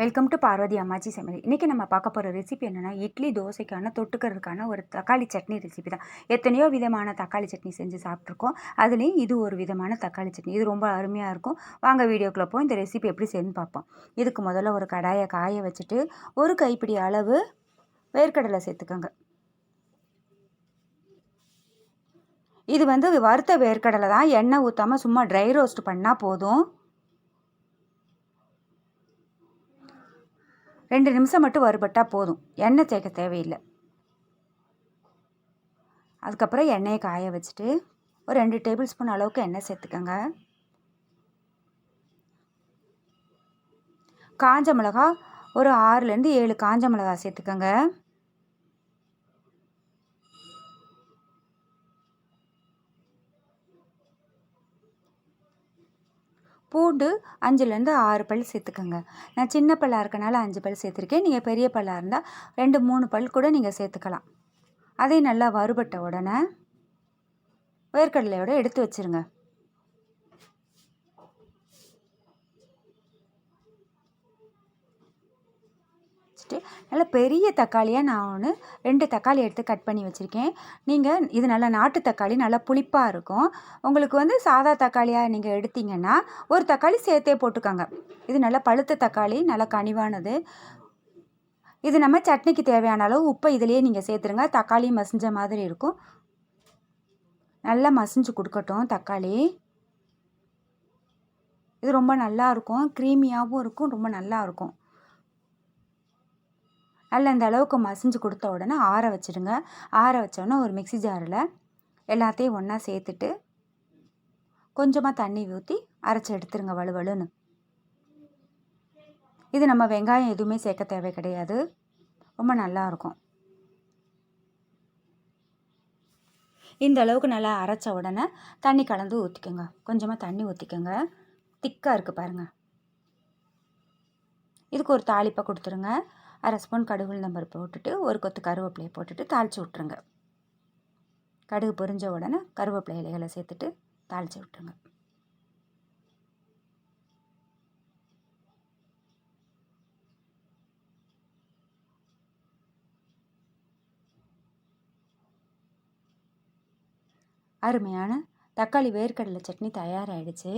Welcome to Parvati அம்மாச்சி சமையல் இன்றைக்கி நம்ம பார்க்க போகிற ரெசிபி என்னென்னா இட்லி தோசைக்கான தொட்டுக்கிறதுக்கான ஒரு தக்காளி சட்னி ரெசிபி தான். எத்தனையோ விதமான தக்காளி சட்னி செஞ்சு சாப்பிட்ருக்கோம் அதுலேயும் இது ஒரு விதமான தக்காளி சட்னி. இது ரொம்ப அருமையாக இருக்கும். வாங்க வீடியோக்குள்ளே போய் இந்த ரெசிபி எப்படி செய்யணும்னு பார்ப்போம். இதுக்கு முதல்ல ஒரு கடாயை காய வச்சுட்டு ஒரு கைப்பிடி அளவு வேர்க்கடலை சேர்த்துக்கோங்க. இது வந்து வறுத்த வேர்க்கடலை தான். எண்ணெய் ஊற்றாமல் சும்மா ட்ரை ரோஸ்ட் பண்ணால் போதும். ரெண்டு நிமிஷம் மட்டும் வறுபட்டால் போதும். எண்ணெய் சேர்க்க தேவையில்லை. அதுக்கப்புறம் எண்ணெயை காய வச்சுட்டு ஒரு ரெண்டு டேபிள் ஸ்பூன் அளவுக்கு எண்ணெய் சேர்த்துக்கோங்க. காஞ்ச மிளகா ஒரு ஆறுலேருந்து ஏழு காஞ்ச மிளகா சேர்த்துக்கோங்க. பூண்டு அஞ்சுலேருந்து ஆறு பல் சேர்த்துக்கோங்க. நான் சின்ன பல்லாக இருக்கனால அஞ்சு பல் சேர்த்துருக்கேன். நீங்கள் பெரிய பல்லாக இருந்தால் ரெண்டு மூணு பல் கூட நீங்கள் சேர்த்துக்கலாம். அதை நல்லா வறுபட்ட உடனே வேர்க்கடலையோடு எடுத்து வச்சுருங்க. வச்சுட்டு நல்லா பெரிய தக்காளியாக நான் ஒன்று ரெண்டு தக்காளி எடுத்து கட் பண்ணி வச்சுருக்கேன். நீங்கள் இது நல்லா நாட்டு தக்காளி நல்லா புளிப்பாக இருக்கும். உங்களுக்கு வந்து சாதா தக்காளியாக நீங்கள் எடுத்தீங்கன்னா ஒரு தக்காளி சேர்த்தே போட்டுக்கோங்க. இது நல்லா பழுத்த தக்காளி நல்லா கனிவானது. இது நம்ம சட்னிக்கு தேவையான அளவு உப்பை இதிலேயே நீங்கள் சேர்த்துருங்க. தக்காளி மசிஞ்ச மாதிரி இருக்கும். நல்லா மசிஞ்சு கொடுக்கட்டும் தக்காளி. இது ரொம்ப நல்லா இருக்கும். க்ரீமியாகவும் இருக்கும் ரொம்ப நல்லா இருக்கும். நல்லா இந்த அளவுக்கு மசிஞ்சு கொடுத்த உடனே ஆற வச்சுடுங்க. ஆற வச்சோடனே ஒரு மிக்சி ஜாரில் எல்லாத்தையும் ஒன்றா சேர்த்துட்டு கொஞ்சமாக தண்ணி ஊற்றி அரைச்சி எடுத்துருங்க வலுவலுன்னு இது நம்ம வெங்காயம் எதுவுமே சேர்க்க தேவை கிடையாது. ரொம்ப நல்லாயிருக்கும் இந்த அளவுக்கு நல்லா அரைச்ச உடனே தண்ணி கலந்து ஊற்றிக்கோங்க கொஞ்சமாக தண்ணி ஊற்றிக்கோங்க திக்காக இருக்குது பாருங்கள் இதுக்கு ஒரு தாளிப்பை கொடுத்துருங்க. அரை ஸ்பூன் கடுகு நம்பர் போட்டுட்டு ஒரு கொத்து கருவேப்பிலையை போட்டுட்டு தாளித்து விட்ருங்க கடுகு பொரிஞ்ச உடனே கருவேப்பிலை இலைகளை சேர்த்துட்டு தாளித்து விட்ருங்க அருமையான தக்காளி வேர்க்கடலை சட்னி தயாராகிடுச்சு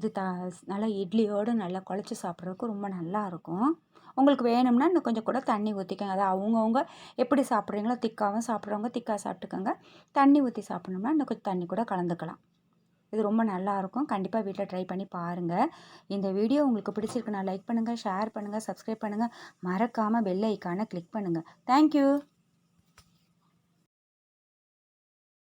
இது த நல்லா இட்லியோடு நல்லா குழச்சி சாப்பிட்றதுக்கு ரொம்ப நல்லாயிருக்கும். உங்களுக்கு வேணும்னா இன்னும் கொஞ்சம் கூட தண்ணி ஊற்றிக்கோங்க அதை அவங்கவுங்க எப்படி சாப்பிட்றீங்களோ திக்காகவும் சாப்பிட்றவங்க திக்காக சாப்பிட்டுக்கோங்க. தண்ணி ஊற்றி சாப்பிட்ணும்னா இன்னும் கொஞ்சம் தண்ணி கூட கலந்துக்கலாம். இது ரொம்ப நல்லாயிருக்கும். கண்டிப்பாக வீட்டில் ட்ரை பண்ணி பாருங்கள் இந்த வீடியோ உங்களுக்கு பிடிச்சிருக்குன்னா லைக் பண்ணுங்கள் ஷேர் பண்ணுங்கள் சப்ஸ்கிரைப் பண்ணுங்கள் மறக்காமல் பெல் ஐக்கானை கிளிக் பண்ணுங்கள் தேங்க்யூ.